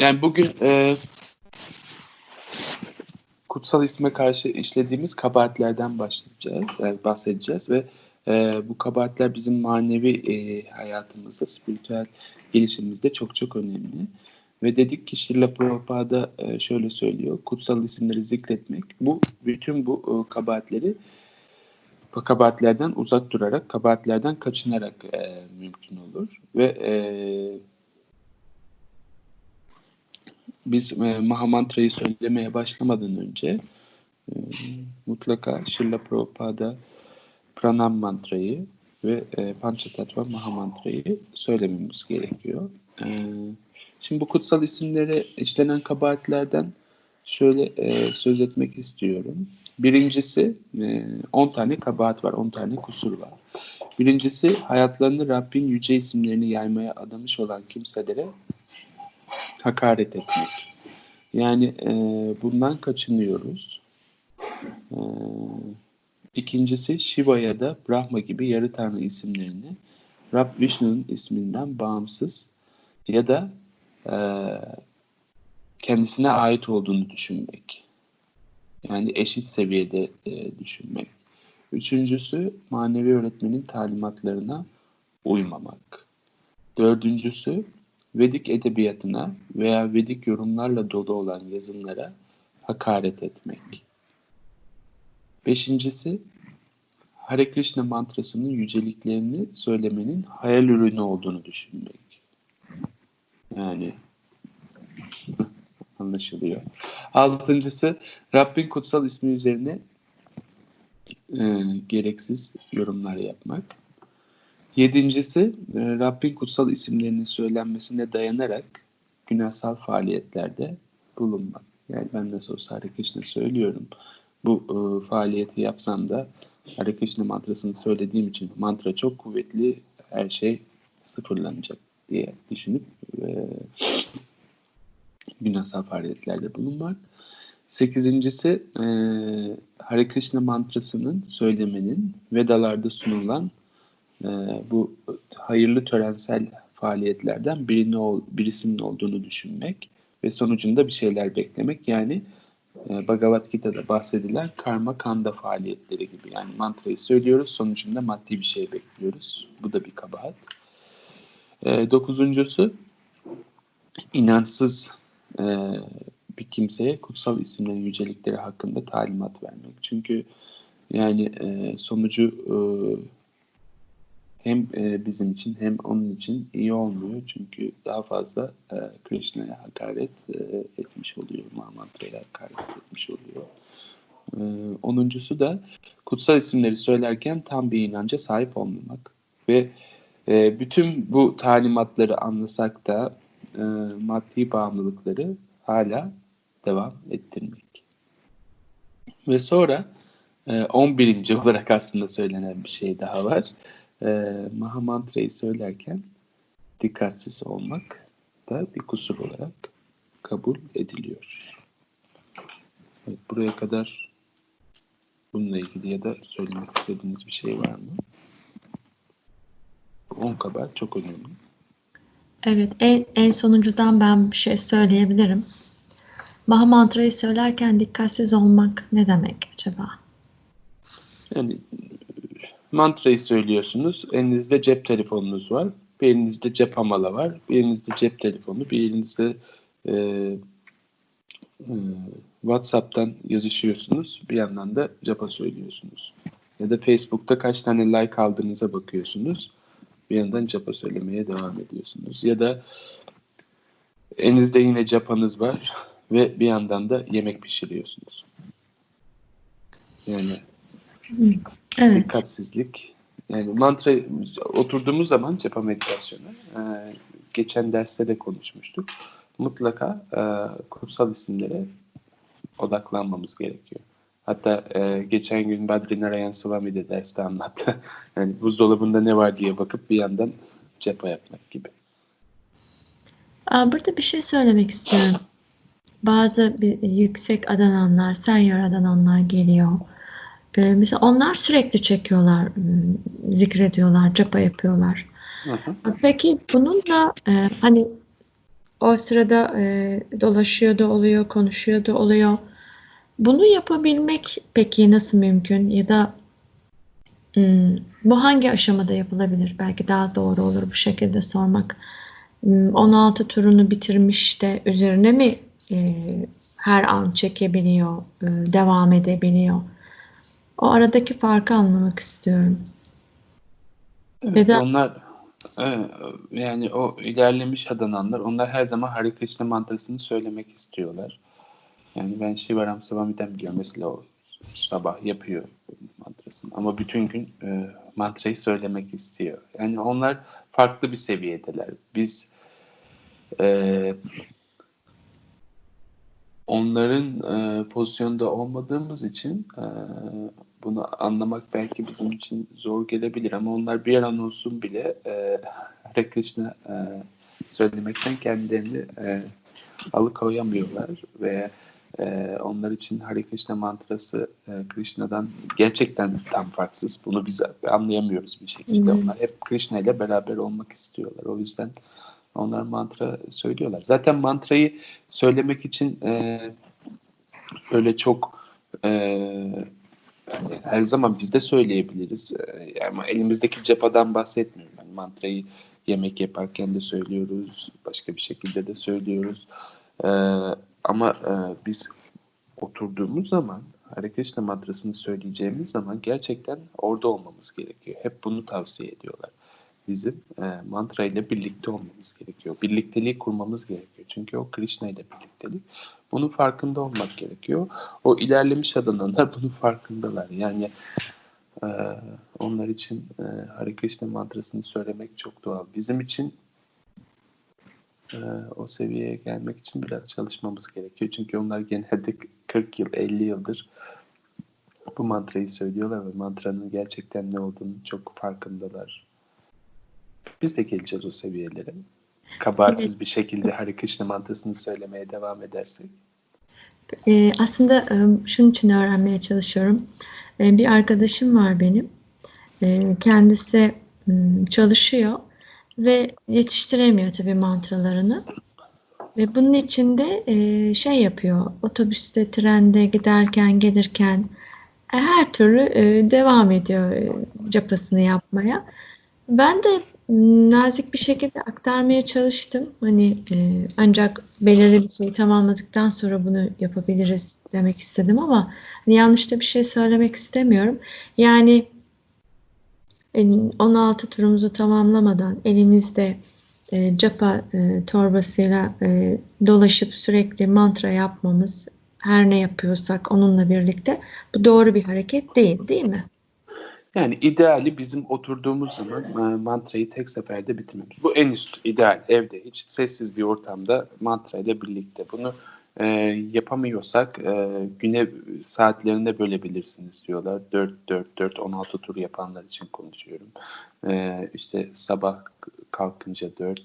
Yani bugün e, kutsal isme karşı işlediğimiz kabahatlerden başlayacağız, yani bahsedeceğiz ve e, bu kabahatler bizim manevi e, hayatımızda, spiritüel gelişimimizde çok çok önemli. Ve dedik ki Şirla Prabhupada e, şöyle söylüyor, kutsal isimleri zikretmek, bu bütün bu e, kabahatleri bu kabahatlerden uzak durarak, kabahatlerden kaçınarak e, mümkün olur. Ve e, biz e, Mahamantra'yı söylemeye başlamadan önce e, mutlaka Şirla Prabhupada Pranam Mantra'yı ve e, Panchatattva Mahamantra'yı söylememiz gerekiyor. E, şimdi bu kutsal isimlere işlenen kabahatlerden şöyle e, söz etmek istiyorum. Birincisi 10 e, tane kabahat var, 10 tane kusur var. Birincisi hayatlarını Rabbin yüce isimlerini yaymaya adamış olan kimselere hakaret etmek. Yani e, bundan kaçınıyoruz. E, ikincisi Shiva ya da Brahma gibi yarı tanrı isimlerini Rab Vishnu'nun isminden bağımsız ya da e, kendisine ait olduğunu düşünmek. Yani eşit seviyede e, düşünmek. Üçüncüsü manevi öğretmenin talimatlarına uymamak. Dördüncüsü Vedik edebiyatına veya Vedik yorumlarla dolu olan yazımlara hakaret etmek. Beşincisi, Hare Krishna mantrasının yüceliklerini söylemenin hayal ürünü olduğunu düşünmek. Yani anlaşılıyor. Altıncısı, Rabbin kutsal ismi üzerine e, gereksiz yorumlar yapmak. Yedincisi e, Rabbin kutsal isimlerinin söylenmesine dayanarak günahsal faaliyetlerde bulunmak. Yani ben nasıl olsa Hare Krishna söylüyorum. Bu e, faaliyeti yapsam da Hare Krishna mantrasını söylediğim için mantra çok kuvvetli her şey sıfırlanacak diye düşünüp e, günahsal faaliyetlerde bulunmak. Sekizincisi e, Hare Krishna mantrasının söylemenin Vedalarda sunulan e, bu hayırlı törensel faaliyetlerden birini birisinin olduğunu düşünmek ve sonucunda bir şeyler beklemek. Yani e, Bhagavad Gita'da bahsedilen karma kanda faaliyetleri gibi. Yani mantrayı söylüyoruz, sonucunda maddi bir şey bekliyoruz. Bu da bir kabahat. E, dokuzuncusu, inançsız e, bir kimseye kutsal isimlerin yücelikleri hakkında talimat vermek. Çünkü yani e, sonucu e, hem e, bizim için hem onun için iyi olmuyor. Çünkü daha fazla e, Krishna'ya hakaret e, etmiş oluyor. Mahamantra'ya hakaret etmiş oluyor. E, onuncusu da kutsal isimleri söylerken tam bir inanca sahip olmamak. Ve e, bütün bu talimatları anlasak da e, maddi bağımlılıkları hala devam ettirmek. Ve sonra e, 11. olarak aslında söylenen bir şey daha var e, Mahamantra'yı söylerken dikkatsiz olmak da bir kusur olarak kabul ediliyor. Evet, buraya kadar bununla ilgili ya da söylemek istediğiniz bir şey var mı? On kabahat çok önemli. Evet, en, en sonuncudan ben bir şey söyleyebilirim. Mahamantra'yı söylerken dikkatsiz olmak ne demek acaba? Yani mantrayı söylüyorsunuz. Elinizde cep telefonunuz var. Bir elinizde cep hamala var. Bir elinizde cep telefonu. Bir elinizde e, e, WhatsApp'tan yazışıyorsunuz. Bir yandan da capa söylüyorsunuz. Ya da Facebook'ta kaç tane like aldığınıza bakıyorsunuz. Bir yandan capa söylemeye devam ediyorsunuz. Ya da elinizde yine capanız var ve bir yandan da yemek pişiriyorsunuz. Yani Evet. Dikkatsizlik. Yani mantra oturduğumuz zaman cepha meditasyonu e, geçen derste de konuşmuştuk. Mutlaka e, kutsal isimlere odaklanmamız gerekiyor. Hatta e, geçen gün Badri Narayan Swami de derste anlattı. yani buzdolabında ne var diye bakıp bir yandan cepha yapmak gibi. Burada bir şey söylemek istiyorum. Bazı bir, yüksek adananlar, senior adananlar geliyor. Ee, mesela onlar sürekli çekiyorlar, ıı, zikrediyorlar, capa yapıyorlar. Hı hı. Peki bunun da e, hani o sırada e, dolaşıyor da oluyor, konuşuyor da oluyor. Bunu yapabilmek peki nasıl mümkün ya da hmm, bu hangi aşamada yapılabilir? Belki daha doğru olur bu şekilde sormak. Hmm, 16 turunu bitirmiş de üzerine mi e, her an çekebiliyor, e, devam edebiliyor? O aradaki farkı anlamak istiyorum. Evet, Ve de- onlar e, yani o ilerlemiş adananlar onlar her zaman Hare Krishna mantrasını söylemek istiyorlar. Yani ben Shivaram Savami'den biliyorum. Mesela o sabah yapıyor mantrasını. Ama bütün gün e, mantrayı söylemek istiyor. Yani onlar farklı bir seviyedeler. Biz e, onların e, pozisyonda olmadığımız için e, bunu anlamak belki bizim için zor gelebilir ama onlar bir an olsun bile e, Hare Krishna e, söylemekten kendilerini e, alıkoyamıyorlar ve e, onlar için Hare Krishna mantrası e, Krishna'dan gerçekten tam farksız. Bunu biz anlayamıyoruz bir şekilde. Hı. Onlar hep Krishna ile beraber olmak istiyorlar. O yüzden onlar mantra söylüyorlar. Zaten mantrayı söylemek için e, öyle çok e, her zaman biz de söyleyebiliriz. E, ama elimizdeki cepadan bahsetmiyorum. Yani mantrayı yemek yaparken de söylüyoruz. Başka bir şekilde de söylüyoruz. E, ama e, biz oturduğumuz zaman Hare Krishna mantrasını söyleyeceğimiz zaman gerçekten orada olmamız gerekiyor. Hep bunu tavsiye ediyorlar. Bizim e, mantra ile birlikte olmamız gerekiyor. Birlikteliği kurmamız gerekiyor. Çünkü o Krishna ile birliktelik. Bunun farkında olmak gerekiyor. O ilerlemiş adananlar bunun farkındalar. Yani e, onlar için e, Hare Krishna mantrasını söylemek çok doğal. Bizim için e, o seviyeye gelmek için biraz çalışmamız gerekiyor. Çünkü onlar genelde 40 yıl, 50 yıldır bu mantrayı söylüyorlar ve mantranın gerçekten ne olduğunu çok farkındalar. Biz de geleceğiz o seviyelere. Kabahatsiz bir şekilde Hare Krishna mantrasını söylemeye devam edersek. Ee, aslında e, şunun için öğrenmeye çalışıyorum. Ee, bir arkadaşım var benim. Ee, kendisi m, çalışıyor ve yetiştiremiyor tabii mantralarını. Ve bunun için de e, şey yapıyor. Otobüste, trende giderken, gelirken e, her türlü e, devam ediyor e, capasını yapmaya. Ben de nazik bir şekilde aktarmaya çalıştım. Hani e, ancak belirli bir şeyi tamamladıktan sonra bunu yapabiliriz demek istedim ama hani yanlış da bir şey söylemek istemiyorum. Yani e, 16 turumuzu tamamlamadan elimizde e, capa e, torbasıyla e, dolaşıp sürekli mantra yapmamız, her ne yapıyorsak onunla birlikte bu doğru bir hareket değil, değil mi? Yani ideali bizim oturduğumuz zaman e, mantrayı tek seferde bitirmemiz. Bu en üst ideal evde hiç sessiz bir ortamda mantra ile birlikte. Bunu e, yapamıyorsak e, güne saatlerinde bölebilirsiniz diyorlar. 4 4 4 16 tur yapanlar için konuşuyorum. E, işte sabah kalkınca 4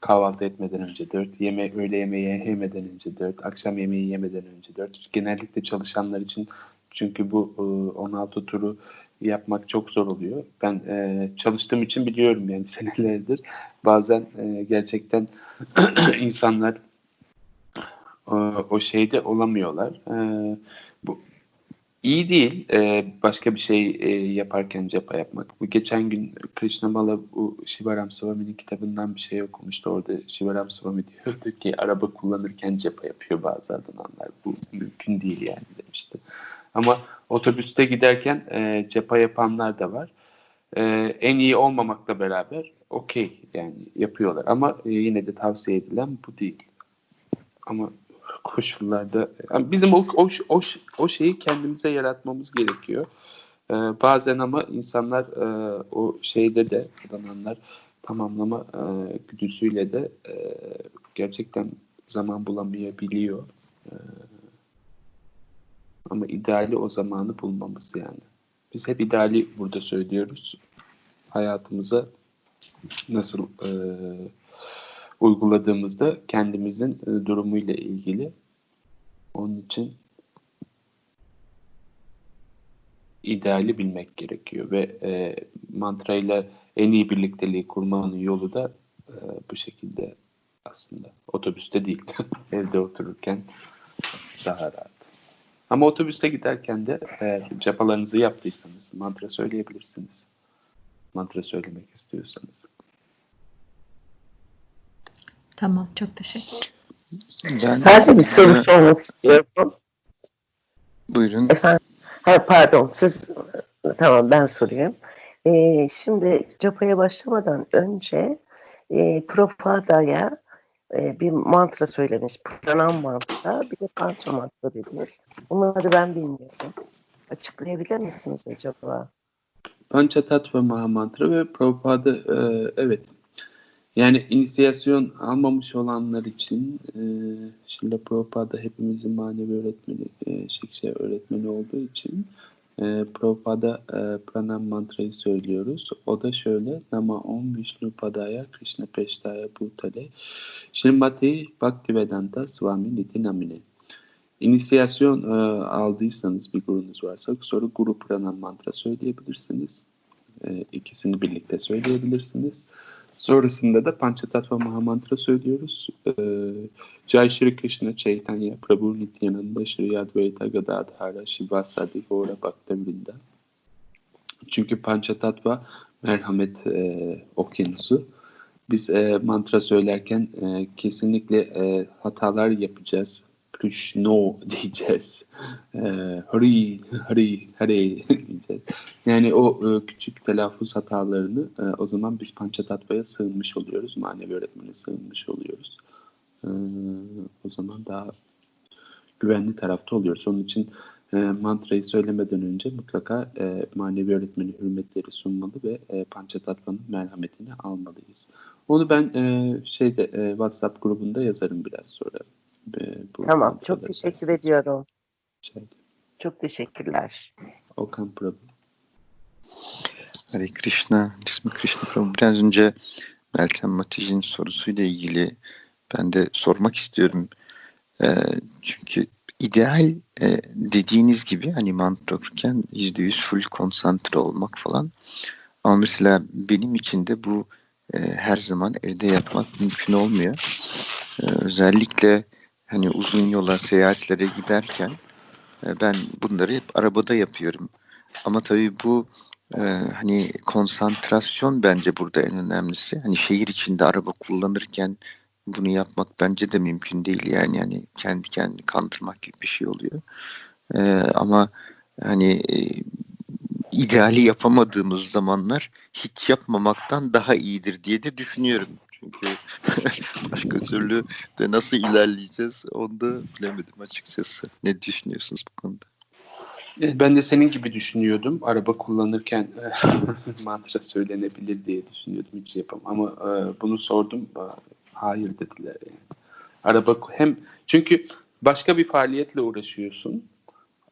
kahvaltı etmeden önce 4, yeme öğle yemeği yemeden önce 4, akşam yemeği yemeden önce 4. Genellikle çalışanlar için çünkü bu e, 16 turu yapmak çok zor oluyor. Ben e, çalıştığım için biliyorum yani senelerdir. Bazen e, gerçekten insanlar o, o şeyde olamıyorlar. E, bu iyi değil. E, başka bir şey e, yaparken capa yapmak. Bu geçen gün Krishnamala bu Shivaram Swami'nin kitabından bir şey okumuştu. Orada Shivaram Swami diyordu ki araba kullanırken capa yapıyor bazı adamlar. Bu mümkün değil yani demişti. Ama otobüste giderken e, cepa yapanlar da var. E, en iyi olmamakla beraber okey yani yapıyorlar. Ama e, yine de tavsiye edilen bu değil. Ama koşullarda yani bizim o, o, o, o şeyi kendimize yaratmamız gerekiyor. E, bazen ama insanlar e, o şeyde de adananlar tamamlama e, güdüsüyle de e, gerçekten zaman bulamayabiliyor. E, ama ideali o zamanı bulmamız yani. Biz hep ideali burada söylüyoruz. Hayatımıza nasıl e, uyguladığımızda kendimizin e, durumuyla ilgili. Onun için ideali bilmek gerekiyor ve e, mantrayla en iyi birlikteliği kurmanın yolu da e, bu şekilde aslında. Otobüste değil. Evde otururken daha rahat. Ama otobüste giderken de eğer capalarınızı yaptıysanız mantra söyleyebilirsiniz. Mantra söylemek istiyorsanız. Tamam, çok teşekkür Ben, Sadece bir soru sormak istiyorum. Buyurun. Efendim, ha, pardon siz tamam ben sorayım. Ee, şimdi Japa'ya başlamadan önce e, Propada'ya e, bir mantra söylemiş. Pranam mantra, bir de pança mantra dediniz. Bunları ben bilmiyorum. Açıklayabilir misiniz acaba? Panchatattva Mahamantra ve Prabhupada e, evet yani inisiyasyon almamış olanlar için e, Şilla Prabhupada hepimizin manevi öğretmeni, e, Şikşe öğretmeni olduğu için e, Prabhupada e, pranam mantrayı söylüyoruz. O da şöyle Nama Om Vishnu Padaya Krishna Peshtaya Bhutale Shrimati Bhaktivedanta Swami Niti Namine İnisiyasyon e, aldıysanız bir gurunuz varsa sonra guru pranam mantra söyleyebilirsiniz. E, ikisini birlikte söyleyebilirsiniz. Sonrasında da Panchatattva Mahamantra söylüyoruz. E, Jai Shri Krishna Chaitanya Prabhu Nityananda Shri Advaita Gadadhara Shivasadi Gaura Bhaktavinda. Çünkü Panchatattva merhamet e, okyanusu. Biz e, mantra söylerken e, kesinlikle e, hatalar yapacağız. Krishno diyeceğiz. E, Hari, Hari, Hari diyeceğiz. Yani o e, küçük telaffuz hatalarını e, o zaman biz Panchatatva'ya sığınmış oluyoruz. Manevi öğretmene sığınmış oluyoruz. E, o zaman daha güvenli tarafta oluyoruz. Onun için e, mantrayı söylemeden önce mutlaka manevi öğretmeni hürmetleri sunmalı ve e, Panchatatva'nın merhametini almalıyız. Onu ben şeyde WhatsApp grubunda yazarım biraz sonra. E, bu Tamam, çok teşekkür ediyorum. Şey, Çok teşekkürler. Okan Prabhu. Hare Krishna, ismi Krishna Prabhu. Biraz önce Meltem Matici'nin sorusuyla ilgili ben de sormak istiyorum. Ee, çünkü ideal e, dediğiniz gibi hani mantra okurken %100 full konsantre olmak falan. Ama mesela benim için de bu e, her zaman evde yapmak mümkün olmuyor. Ee, özellikle hani uzun yola seyahatlere giderken e, ben bunları hep arabada yapıyorum. Ama tabii bu ee, hani konsantrasyon bence burada en önemlisi. Hani şehir içinde araba kullanırken bunu yapmak bence de mümkün değil yani yani kendi kendini kandırmak gibi bir şey oluyor. Ee, ama hani e, ideali yapamadığımız zamanlar hiç yapmamaktan daha iyidir diye de düşünüyorum. Çünkü başka türlü de nasıl ilerleyeceğiz onu da bilemedim açıkçası. Ne düşünüyorsunuz bu konuda? E, Ben de senin gibi düşünüyordum. Araba kullanırken mantra söylenebilir diye düşünüyordum. Hiç yapamam. Ama e, bunu sordum. Hayır dediler. Araba hem çünkü başka bir faaliyetle uğraşıyorsun.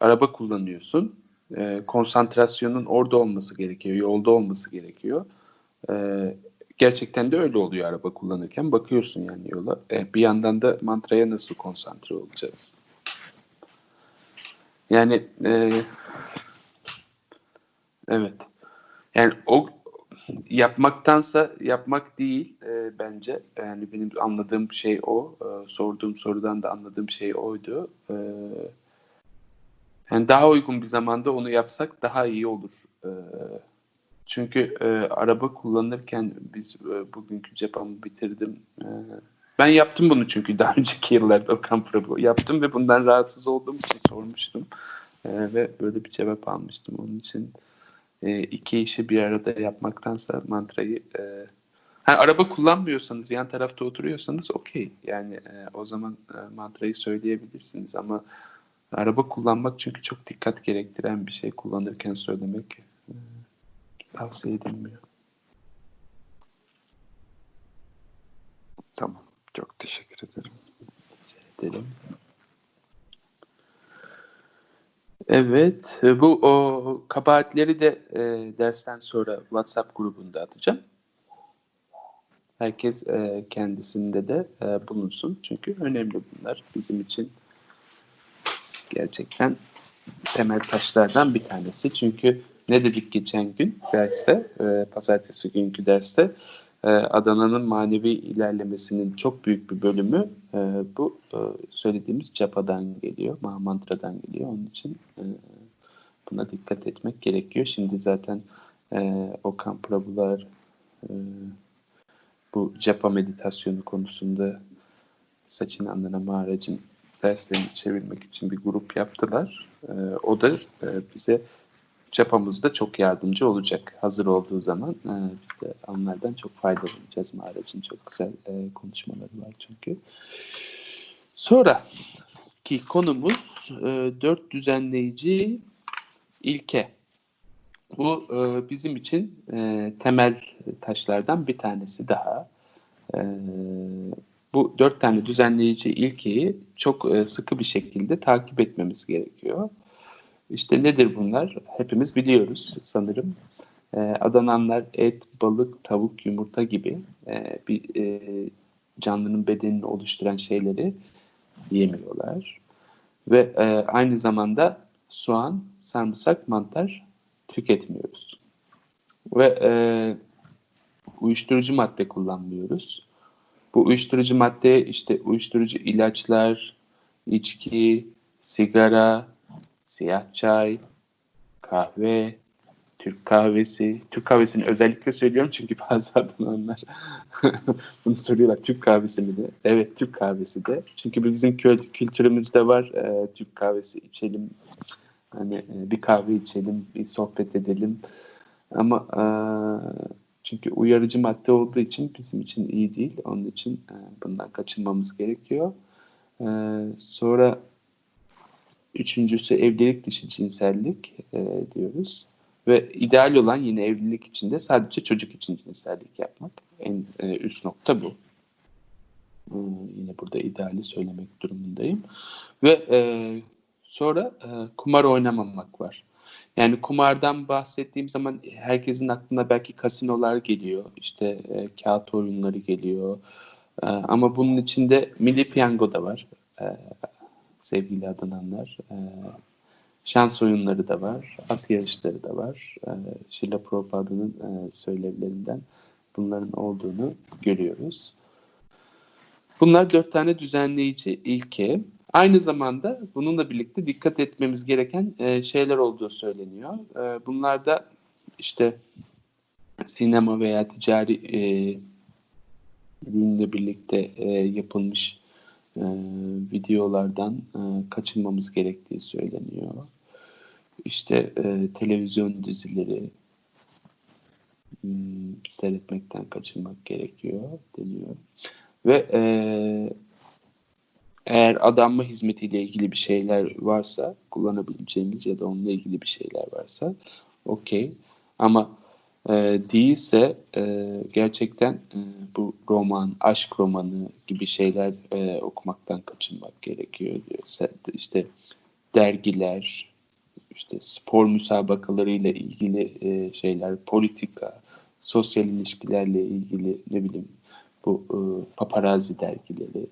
Araba kullanıyorsun. Konsantrasyonun orada olması gerekiyor. Yolda olması gerekiyor. Gerçekten de öyle oluyor araba kullanırken. Bakıyorsun yani yola. E, bir yandan da mantraya nasıl konsantre olacağız? Yani e, evet. Yani o yapmaktansa yapmak değil e, bence. Yani benim anladığım şey o. E, sorduğum sorudan da anladığım şey oydu. E, yani daha uygun bir zamanda onu yapsak daha iyi olur. E, çünkü e, araba kullanırken biz e, bugünkü cephamı bitirdim. E, ben yaptım bunu çünkü daha önceki yıllarda Okan Prabhu yaptım ve bundan rahatsız olduğum için sormuştum. Ee, ve böyle bir cevap almıştım. Onun için e, iki işi bir arada yapmaktansa mantrayı e, ha, araba kullanmıyorsanız yan tarafta oturuyorsanız okey. Yani e, o zaman e, mantrayı söyleyebilirsiniz ama araba kullanmak çünkü çok dikkat gerektiren bir şey kullanırken söylemek e, tavsiye edilmiyor. Tamam. Çok teşekkür ederim. edelim. Evet, e, bu o kabahatleri de e, dersten sonra WhatsApp grubunda atacağım. Herkes e, kendisinde de e, bulunsun. Çünkü önemli bunlar. Bizim için gerçekten temel taşlardan bir tanesi. Çünkü ne dedik geçen gün derste, e, pazartesi günkü derste? e, Adana'nın manevi ilerlemesinin çok büyük bir bölümü e, bu e, söylediğimiz capadan geliyor, Mahamantra'dan geliyor. Onun için e, buna dikkat etmek gerekiyor. Şimdi zaten e, Okan Prabhular e, bu capa meditasyonu konusunda Saçın Andana Maharaj'ın derslerini çevirmek için bir grup yaptılar. E, o da e, bize çapamızda çok yardımcı olacak. Hazır olduğu zaman e, biz de onlardan çok faydalanacağız. Maharaj'ın çok güzel e, konuşmaları var çünkü. Sonra ki konumuz e, dört düzenleyici ilke. Bu e, bizim için e, temel taşlardan bir tanesi daha. E, bu dört tane düzenleyici ilkeyi çok e, sıkı bir şekilde takip etmemiz gerekiyor. İşte nedir bunlar? Hepimiz biliyoruz sanırım. E, adananlar et, balık, tavuk, yumurta gibi e, bir e, canlının bedenini oluşturan şeyleri yemiyorlar. Ve e, aynı zamanda soğan, sarımsak, mantar tüketmiyoruz. Ve e, uyuşturucu madde kullanmıyoruz. Bu uyuşturucu madde işte uyuşturucu ilaçlar, içki, sigara, siyah çay, kahve, Türk kahvesi. Türk kahvesini özellikle söylüyorum çünkü bazı adamlar bunu soruyorlar. Türk kahvesi mi de? Evet Türk kahvesi de. Çünkü bizim kültürümüzde var. E, Türk kahvesi içelim. Hani e, bir kahve içelim, bir sohbet edelim. Ama e, çünkü uyarıcı madde olduğu için bizim için iyi değil. Onun için e, bundan kaçınmamız gerekiyor. E, sonra üçüncüsü evlilik dışı cinsellik e, diyoruz. Ve ideal olan yine evlilik içinde sadece çocuk için cinsellik yapmak. En e, üst nokta bu. E, yine burada ideali söylemek durumundayım. Ve e, sonra e, kumar oynamamak var. Yani kumardan bahsettiğim zaman herkesin aklına belki kasinolar geliyor, işte e, kağıt oyunları geliyor. E, ama bunun içinde milli piyango da var, e, sevgili adananlar. E, şans oyunları da var, at yarışları da var. E, Şila Prabhupāda'nın e, söylevlerinden bunların olduğunu görüyoruz. Bunlar dört tane düzenleyici ilke. Aynı zamanda bununla birlikte dikkat etmemiz gereken e, şeyler olduğu söyleniyor. E, bunlar da işte sinema veya ticari e, ürünle birlikte e, yapılmış e, videolardan e, kaçınmamız gerektiği söyleniyor. İşte e, televizyon dizileri hmm, seyretmekten kaçınmak gerekiyor deniyor. Ve e, eğer adanma hizmetiyle ilgili bir şeyler varsa kullanabileceğimiz ya da onunla ilgili bir şeyler varsa okey. Ama e, değilse e, gerçekten e, bu roman, aşk romanı gibi şeyler e, okumaktan kaçınmak gerekiyor. İşte dergiler, işte spor müsabakalarıyla ilgili e, şeyler, politika, sosyal ilişkilerle ilgili ne bileyim bu e, paparazzi dergileri,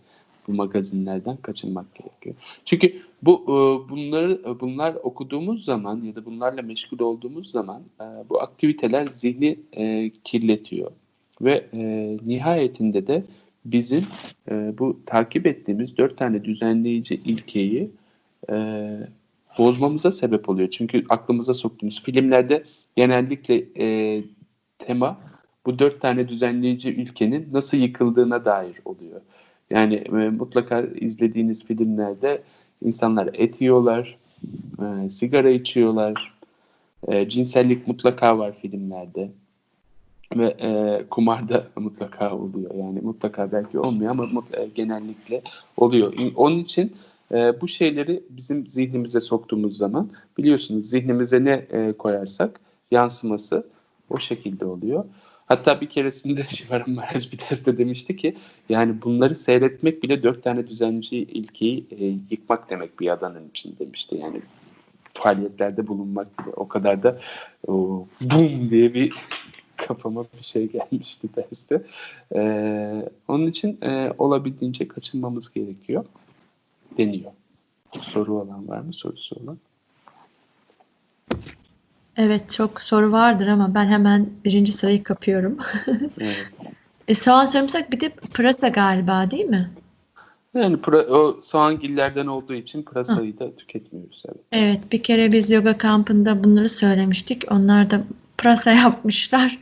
bu magazinlerden kaçınmak gerekiyor. Çünkü bu e, bunları bunlar okuduğumuz zaman ya da bunlarla meşgul olduğumuz zaman e, bu aktiviteler zihni e, kirletiyor ve nihayetinde de bizim bu takip ettiğimiz dört tane düzenleyici ilkeyi bozmamıza sebep oluyor. Çünkü aklımıza soktuğumuz filmlerde genellikle tema bu dört tane düzenleyici ülkenin nasıl yıkıldığına dair oluyor. Yani e, mutlaka izlediğiniz filmlerde insanlar et yiyorlar, e, sigara içiyorlar, e, cinsellik mutlaka var filmlerde ve e, kumarda mutlaka oluyor. Yani mutlaka belki olmuyor ama mutlaka, e, genellikle oluyor. Onun için e, bu şeyleri bizim zihnimize soktuğumuz zaman biliyorsunuz zihnimize ne e, koyarsak yansıması o şekilde oluyor. Hatta bir keresinde Şivaram Maharaj bir derste demişti ki yani bunları seyretmek bile dört tane düzenci ilkeyi e, yıkmak demek bir adanın için demişti. Yani faaliyetlerde bulunmak bile o kadar da o, bum diye bir kafama bir şey gelmişti derste. Ee, onun için e, olabildiğince kaçınmamız gerekiyor deniyor. Soru olan var mı? Sorusu olan? Evet çok soru vardır ama ben hemen birinci sırayı kapıyorum. evet. E, soğan sarımsak bir de pırasa galiba değil mi? Yani pra, o soğangillerden olduğu için pırasayı da tüketmiyoruz. Evet. Evet bir kere biz yoga kampında bunları söylemiştik. Onlar da pırasa yapmışlar.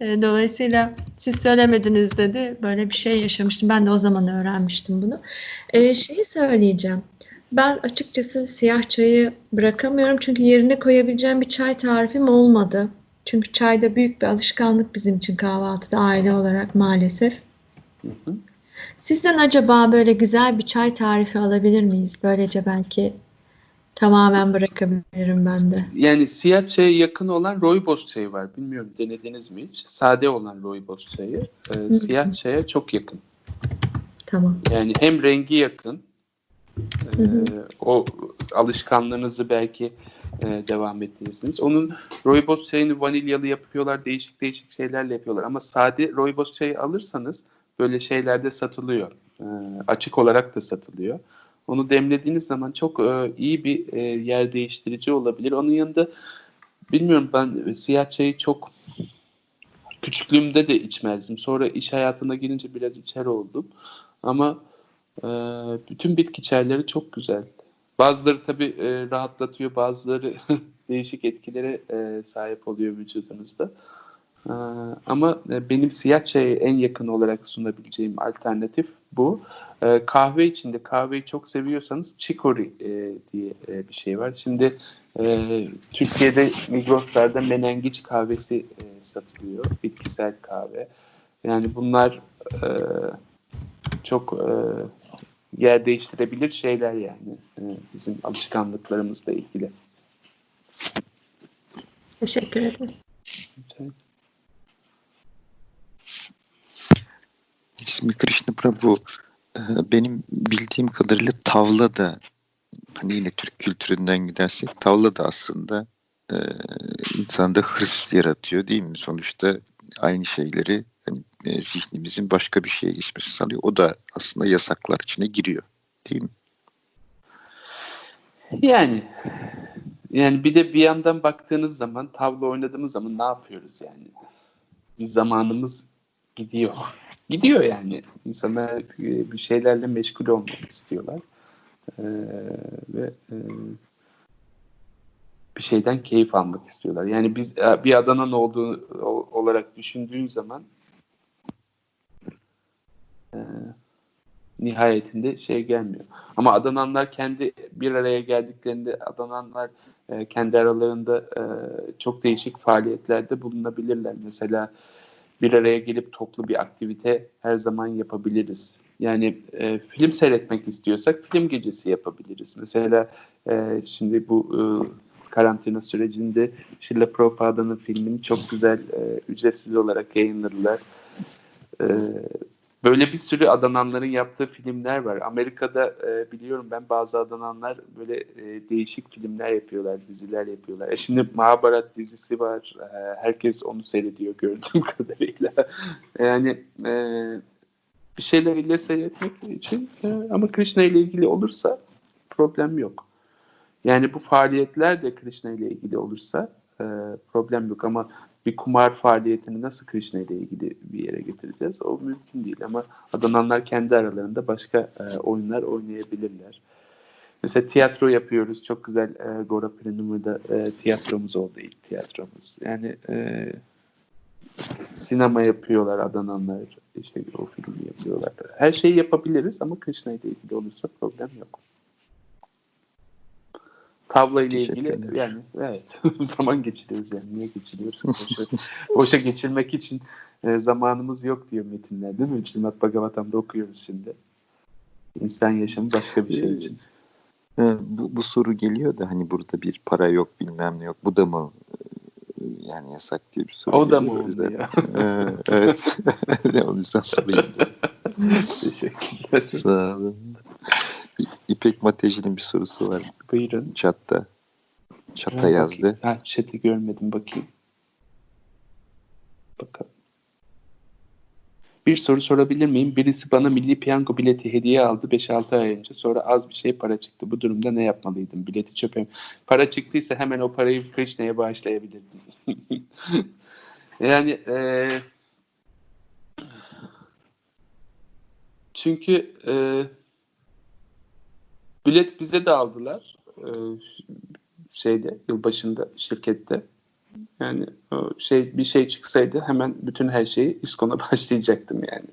E, dolayısıyla siz söylemediniz dedi. Böyle bir şey yaşamıştım. Ben de o zaman öğrenmiştim bunu. E, şeyi söyleyeceğim. Ben açıkçası siyah çayı bırakamıyorum. Çünkü yerine koyabileceğim bir çay tarifim olmadı. Çünkü çay da büyük bir alışkanlık bizim için kahvaltıda aile olarak maalesef. Hı hı. Sizden acaba böyle güzel bir çay tarifi alabilir miyiz? Böylece belki tamamen bırakabilirim ben de. Yani siyah çaya yakın olan rooibos çayı var. Bilmiyorum denediniz mi hiç? Sade olan rooibos çayı. E, siyah çaya çok yakın. Tamam. Yani hem rengi yakın. E, hı. o alışkanlığınızı belki e, devam ettirirsiniz. Onun rooibos çayını vanilyalı yapıyorlar. Değişik değişik şeylerle yapıyorlar. Ama sade rooibos çayı alırsanız böyle şeylerde satılıyor. E, açık olarak da satılıyor. Onu demlediğiniz zaman çok e, iyi bir e, yer değiştirici olabilir. Onun yanında bilmiyorum ben siyah çayı çok küçüklüğümde de içmezdim. Sonra iş hayatına girince biraz içer oldum. Ama e, bütün bitki çayları çok güzel. Bazıları tabii e, rahatlatıyor, bazıları değişik etkilere e, sahip oluyor vücudunuzda. E, ama e, benim siyah çaya en yakın olarak sunabileceğim alternatif bu. E, kahve içinde kahveyi çok seviyorsanız chicory e, diye e, bir şey var. Şimdi e, Türkiye'de Migros'larda menengiç kahvesi e, satılıyor. Bitkisel kahve. Yani bunlar e, çok e, yer değiştirebilir şeyler yani e, bizim alışkanlıklarımızla ilgili. Teşekkür ederim. İsmi Krishna Prabhu. Ee, Benim bildiğim kadarıyla tavla da hani yine Türk kültüründen gidersek tavla da aslında e, insanda hırs yaratıyor değil mi? Sonuçta aynı şeyleri hani, e, zihnimizin başka bir şeye geçmesi sağlıyor. O da aslında yasaklar içine giriyor değil mi? Yani yani bir de bir yandan baktığınız zaman tavla oynadığımız zaman ne yapıyoruz yani? Bir zamanımız gidiyor. Gidiyor yani. İnsanlar e, bir şeylerle meşgul olmak istiyorlar. Ee, ve e, bir şeyden keyif almak istiyorlar. Yani biz e, bir Adana'nın olduğu olarak düşündüğün zaman nihayetinde şey gelmiyor. Ama Adananlar kendi bir araya geldiklerinde Adananlar e, kendi aralarında e, çok değişik faaliyetlerde bulunabilirler. Mesela bir araya gelip toplu bir aktivite her zaman yapabiliriz. Yani e, film seyretmek istiyorsak film gecesi yapabiliriz. Mesela e, şimdi bu e, karantina sürecinde Şilla Prabhupāda'nın filmini çok güzel e, ücretsiz olarak yayınladılar. E, böyle bir sürü Adananların yaptığı filmler var. Amerika'da e, biliyorum ben bazı Adananlar böyle e, değişik filmler yapıyorlar, diziler yapıyorlar. E şimdi Mahabharat dizisi var. E, herkes onu seyrediyor gördüğüm kadarıyla. yani e, bir şeyler ile seyretmek için e, ama Krishna ile ilgili olursa problem yok. Yani bu faaliyetler de Krishna ile ilgili olursa e, problem yok ama bir kumar faaliyetini nasıl Krishna ile ilgili bir yere getireceğiz? O mümkün değil ama Adananlar kendi aralarında başka e, oyunlar oynayabilirler. Mesela tiyatro yapıyoruz. Çok güzel e, Gora Prenuma'da e, tiyatromuz oldu ilk tiyatromuz. Yani e, sinema yapıyorlar Adananlar. İşte o filmi yapıyorlar. Her şeyi yapabiliriz ama Krishna ile ilgili olursa problem yok. Tavla ile ilgili yani evet zaman geçiriyoruz yani niye geçiriyoruz? Boşa, boşa geçirmek için e, zamanımız yok diyor metinler değil mi? Srimad Bhagavatam'da okuyoruz şimdi. İnsan yaşamı başka bir şey Ee, için. Ee, Bu, bu soru geliyor da hani burada bir para yok bilmem ne yok. Bu da mı e, yani yasak diye bir soru O da mı O yüzden- oluyor? Ee, evet. o yüzden sorayım. Teşekkürler. Sağ olun. İpek Mateci'nin bir sorusu var Buyurun. chatta. Chata Ha, yazdı. Ha, chat'i görmedim bakayım. Bakalım. Bir soru sorabilir miyim? Birisi bana milli piyango bileti hediye aldı 5-6 ay önce. Sonra az bir şey para çıktı. Bu durumda ne yapmalıydım? Bileti çöpe? Para çıktıysa hemen o parayı Krishna'ya bağışlayabilirdim. yani e, çünkü e, bilet bize de aldılar. E, şeyde yılbaşında şirkette. Yani şey bir şey çıksaydı hemen bütün her şeyi İSKON'a başlayacaktım yani.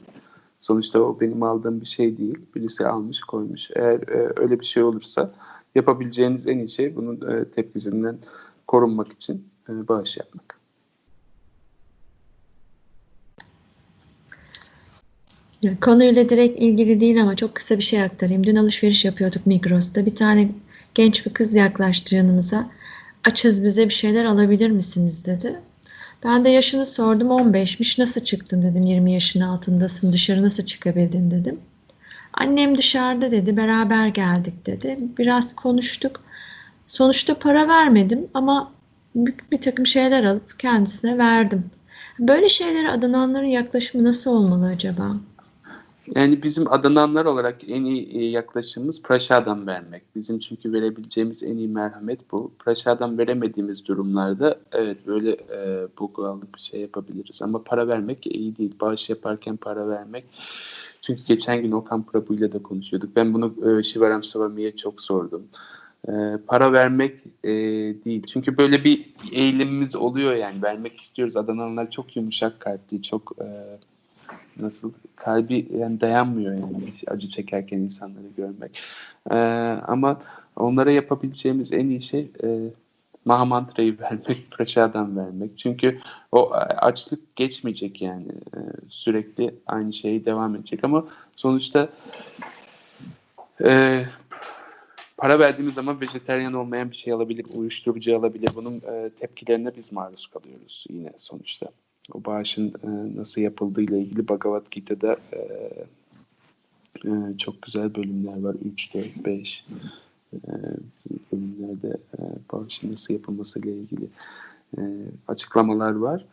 Sonuçta o benim aldığım bir şey değil. Birisi almış koymuş. Eğer e, öyle bir şey olursa yapabileceğiniz en iyi şey bunun e, tepkisinden korunmak için e, bağış yapmak. Konuyla direkt ilgili değil ama çok kısa bir şey aktarayım. Dün alışveriş yapıyorduk Migros'ta. Bir tane genç bir kız yaklaştı yanımıza. Açız bize bir şeyler alabilir misiniz dedi. Ben de yaşını sordum 15'miş. Nasıl çıktın dedim 20 yaşın altındasın dışarı nasıl çıkabildin dedim. Annem dışarıda dedi beraber geldik dedi. Biraz konuştuk. Sonuçta para vermedim ama bir, bir takım şeyler alıp kendisine verdim. Böyle şeylere adananların yaklaşımı nasıl olmalı acaba? Yani bizim adananlar olarak en iyi e, yaklaşımımız praşadan vermek. Bizim çünkü verebileceğimiz en iyi merhamet bu. Praşadan veremediğimiz durumlarda evet böyle e, alıp bir şey yapabiliriz. Ama para vermek iyi değil. Bağış yaparken para vermek. Çünkü geçen gün Okan Prabhu'yla da konuşuyorduk. Ben bunu e, Shivaram Swami'ye çok sordum. E, para vermek e, değil. Çünkü böyle bir eğilimimiz oluyor yani. Vermek istiyoruz. Adananlar çok yumuşak kalpli, çok... E, nasıl kalbi yani dayanmıyor yani acı çekerken insanları görmek. Ee, ama onlara yapabileceğimiz en iyi şey e, Mahamantra'yı vermek, Praşadan vermek. Çünkü o açlık geçmeyecek yani. Ee, sürekli aynı şeyi devam edecek ama sonuçta e, para verdiğimiz zaman vejeteryan olmayan bir şey alabilir, uyuşturucu alabilir. Bunun e, tepkilerine biz maruz kalıyoruz yine sonuçta o bağışın e, nasıl yapıldığı ile ilgili Bhagavad Gita'da e, e, çok güzel bölümler var. 3, 4, 5 e, bölümlerde e, bağışın nasıl yapılması ile ilgili e, açıklamalar var.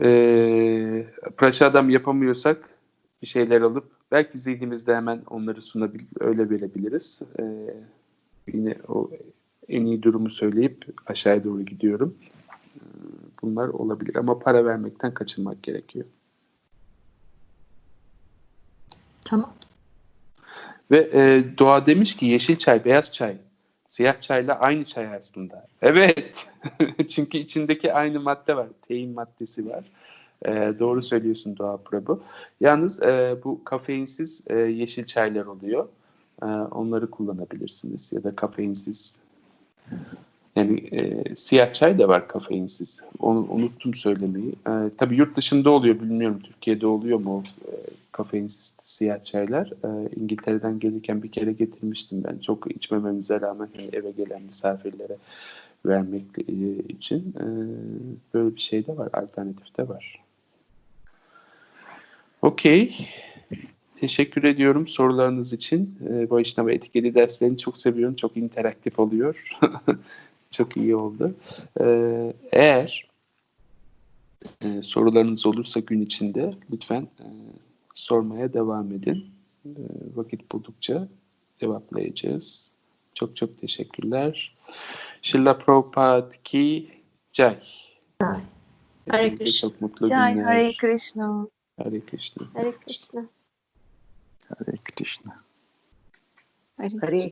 E, Praşadam yapamıyorsak bir şeyler alıp belki zihnimizde hemen onları sunabil öyle verebiliriz. E, yine o en iyi durumu söyleyip aşağıya doğru gidiyorum bunlar olabilir ama para vermekten kaçınmak gerekiyor. Tamam. Ve e, Doğa demiş ki yeşil çay, beyaz çay, siyah çayla aynı çay aslında. Evet. Çünkü içindeki aynı madde var. Tein maddesi var. E, doğru söylüyorsun Doğa Prabhu. Yalnız e, bu kafeinsiz e, yeşil çaylar oluyor. E, onları kullanabilirsiniz. Ya da kafeinsiz yani e, siyah çay da var kafeinsiz. Onu unuttum söylemeyi. E, tabii yurt dışında oluyor bilmiyorum Türkiye'de oluyor mu e, kafeinsiz siyah çaylar. E, İngiltere'den gelirken bir kere getirmiştim ben. Çok içmememize rağmen eve gelen misafirlere vermek e, için e, böyle bir şey de var. Alternatif de var. Okey. Teşekkür ediyorum sorularınız için. E, Vaişnava etiketi derslerini çok seviyorum. Çok interaktif oluyor. Çok iyi oldu. Ee, eğer e, sorularınız olursa gün içinde lütfen e, sormaya devam edin. E, vakit buldukça cevaplayacağız. Çok çok teşekkürler. Şilla Prabhupada ki Jai. Hare Krishna. çok mutlu Jai günler. Hare Krishna. Hare Krishna. Hare Krishna. Hare Krishna. Hare Hare